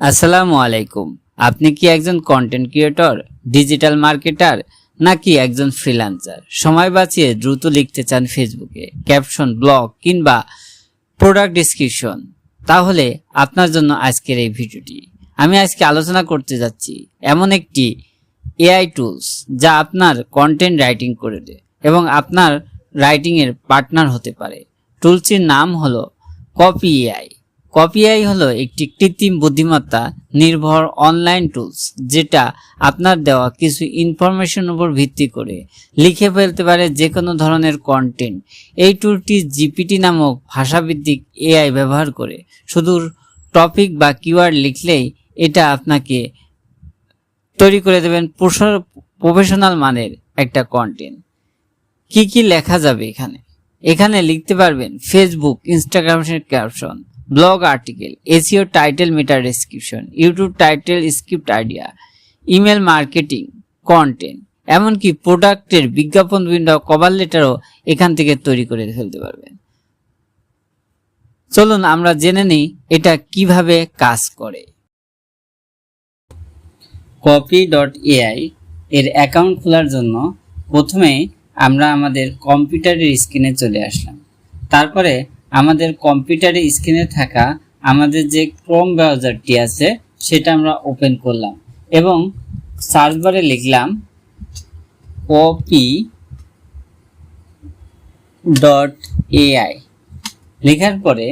আসসালামু আলাইকুম। আপনি কি একজন কন্টেন্ট ক্রিয়েটর ডিজিটাল মার্কেটার নাকি একজন ফ্রিল্যান্সার সময় বাঁচিয়ে দ্রুত লিখতে চান ফেসবুকে ক্যাপশন ব্লগ কিংবা প্রোডাক্ট ডিসক্রিপশন তাহলে আপনার জন্য আজকের এই ভিডিওটি। আমি আজকে আলোচনা করতে যাচ্ছি এমন একটি এআই টুলস যা আপনার কন্টেন্ট রাইটিং করে দেয় এবং আপনার রাইটিংয়ের পার্টনার হতে পারে। টুলসটির নাম হলো কপি এআই কপি এআই হলো একটি কৃত্রিম বুদ্ধিমত্তা নির্ভর অনলাইন টুলস যেটা আপনার দেওয়া কিছু ইনফরমেশন উপর ভিত্তি করে লিখে ফেলতে পারে যে কোনো ধরনের কন্টেন্ট এই টুলটি জিপিটি নামক ভাষাভিত্তিক এআই ব্যবহার করে। শুধু টপিক বা কিওয়ার্ড লিখলেই এটা আপনাকে তৈরি করে দেবেন প্রফেশনাল মানের একটা কন্টেন্ট কি কি লেখা যাবে এখানে? এখানে লিখতে পারবেন ফেসবুক ইনস্টাগ্রামের caption blog article SEO title meta description YouTube title script idea email marketing content এমনকি প্রোডাক্টের বিজ্ঞাপন উইন্ডো কভার লেটারও এখান থেকে তৈরি করে ফেলতে পারবেন। চলুন আমরা জেনে নিই এটা কীভাবে কাজ করে। কপি ডট এআই এর অ্যাকাউন্ট খোলার জন্য প্রথমে আমরা আমাদের কম্পিউটারের স্ক্রিনে চলে আসলাম। তারপরে আমাদের কম্পিউটারে স্ক্রিনে থাকা আমাদের যে ক্রোম ব্রাউজারটি আছে, সেটা আমরা ওপেন করলাম এবং সার্চ বারে লিখলাম কপি ডট এআই লেখার পরে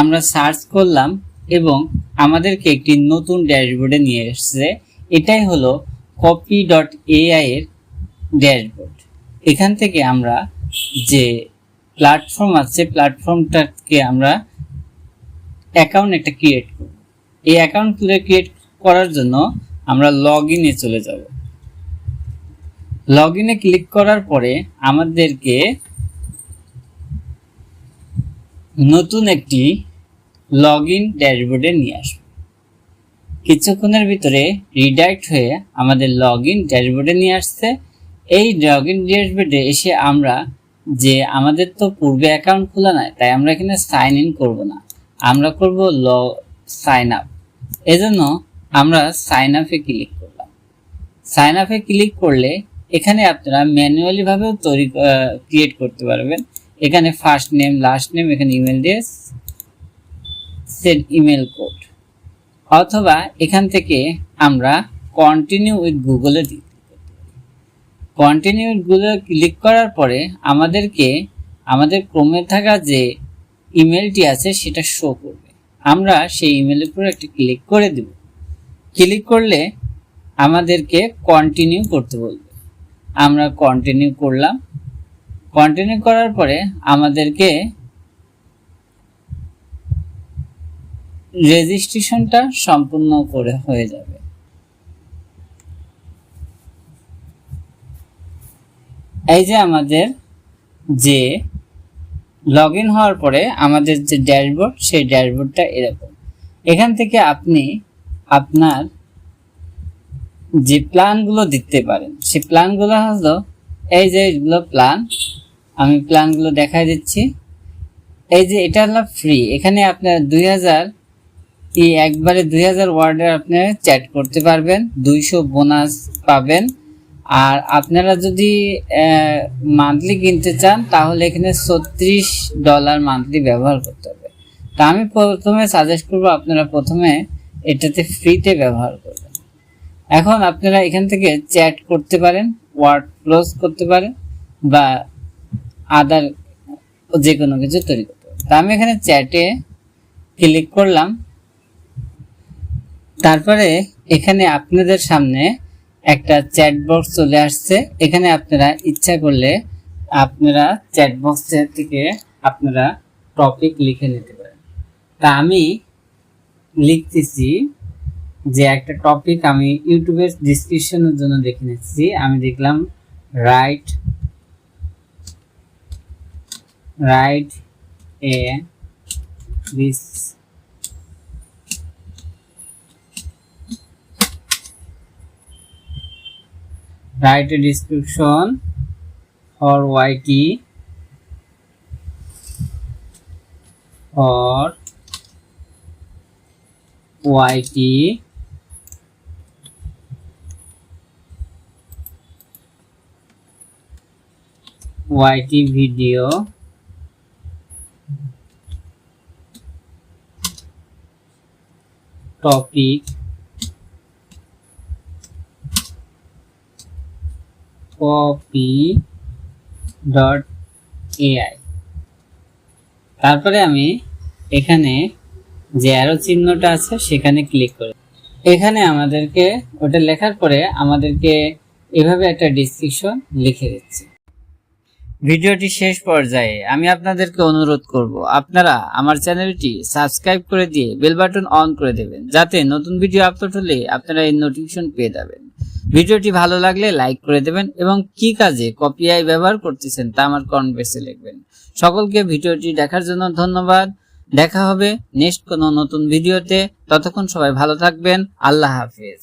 আমরা সার্চ করলাম এবং আমাদেরকে একটি নতুন ড্যাশবোর্ডে নিয়ে এসেছে। এটাই হলো কপি ডট এআই এর ড্যাশবোর্ড এখান থেকে আমরা যে প্ল্যাটফর্ম আছে প্ল্যাটফর্মটাকে আমরা অ্যাকাউন্ট একটা ক্রিয়েট করব। এই অ্যাকাউন্ট ক্রিয়েট করার জন্য আমরা লগ ইনে চলে যাব। লগ ইনে ক্লিক করার পরে আমাদেরকে নতুন একটি লগ ইন ড্যাশবোর্ডে নিয়ে আসবে। কিছুক্ষণের ভিতরে রিডাইরেক্ট হয়ে আমাদের লগ ইন ড্যাশবোর্ডে নিয়ে আসছে। এই লগ ইন ড্যাশবোর্ডে এসে আমরা যে আমাদের তো পূর্বে অ্যাকাউন্ট খোলা নাই, তাই আমরা এখানে সাইন ইন করব না। আমরা করব ল সাইন আপ এজন্য আমরা সাইন আপে ক্লিক করলাম। সাইন আপে ক্লিক করলে এখানে আপনারা ম্যানুয়ালি ভাবেও তৈরি ক্রিয়েট করতে পারবেন। এখানে ফার্স্ট নেম লাস্ট নেম এখানে ইমেল দিয়ে সেন্ড ইমেল কোড অথবা এখান থেকে আমরা কন্টিনিউ উইথ গুগলে দিই। কন্টিনিউ গুলো ক্লিক করার পরে আমাদেরকে, আমাদের ক্রমে থাকা যে ইমেলটি আছে সেটা শো করবে। আমরা সেই ইমেলের উপর একটা ক্লিক করে দেব। ক্লিক করলে আমাদেরকে কন্টিনিউ করতে বলবে। আমরা কন্টিনিউ করলাম। কন্টিনিউ করার পরে আমাদেরকে রেজিস্ট্রেশনটা সম্পূর্ণ করে হয়ে যাবে। এই যে আমাদের যে লগ ইন হওয়ার পরে আমাদের যে ড্যাশবোর্ড সেই ড্যাশবোর্ডটা এরকম। এখান থেকে আপনি আপনার যে প্ল্যানগুলো দিতে পারেন, সেই প্ল্যানগুলো হলো, এই যে এগুলো প্ল্যান আমি প্ল্যানগুলো দেখাই দিচ্ছি। এই যে এটা হলো ফ্রি এখানে আপনার দুই হাজার একবারে দুই হাজার ওয়ার্ডে আপনি চ্যাট করতে পারবেন, দুইশো বোনাস পাবেন। আর আপনারা যদি মান্থলি কিনতে চান, তাহলে এখানে ছত্রিশ ডলার মান্থলি ব্যবহার করতে হবে। তা আমি প্রথমে সাজেস্ট করব আপনারা প্রথমে এটাতে ফ্রিতে ব্যবহার করবেন। এখন আপনারা এখান থেকে চ্যাট করতে পারেন ওয়ার্ড ক্লোজ করতে পারেন, বা আদার যে কোনো কিছু তৈরি করতে পারেন। তা আমি এখানে চ্যাটে ক্লিক করলাম। তারপরে এখানে আপনাদের সামনে একটা চ্যাট বক্স চলে আসছে। এখানে আপনারা ইচ্ছা করলে আপনারা চ্যাট বক্সের থেকে আপনারা টপিক লিখে নিতে পারেন। তা আমি লিখতেছি যে একটা টপিক আমি ইউটিউবের ডিসক্রিপশনের জন্য দেখে নিচ্ছি। আমি দেখলাম write write a write a description for YT or YT YT video topic copy dot AI তারপরে আমি এখানে যে অ্যারো চিহ্নটা আছে, সেখানে ক্লিক করে। এখানে আমাদেরকে, ওটা লেখার পরে আমাদেরকে এভাবে একটা ডিসক্রিপশন লিখে দিচ্ছে। ভিডিওটি শেষ পর্যায়ে আমি আপনাদেরকে অনুরোধ করব, আপনারা আমার চ্যানেলটি সাবস্ক্রাইব করে দিয়ে বেল বাটন অন করে দেবেন, যাতে নতুন ভিডিও আপলোড হলে আপনারা এই নোটিফিকেশন পেয়ে যাবেন। ভিডিওটি ভালো লাগলে লাইক করে দেবেন এবং কি কাজে কপিআই ব্যবহার করতেছেন তা আমার বক্সে লিখবেন। সকলকে ভিডিওটি দেখার জন্য ধন্যবাদ। দেখা হবে নেক্সট কোনো নতুন ভিডিওতে। ততক্ষণ সবাই ভালো থাকবেন। আল্লাহ হাফিজ।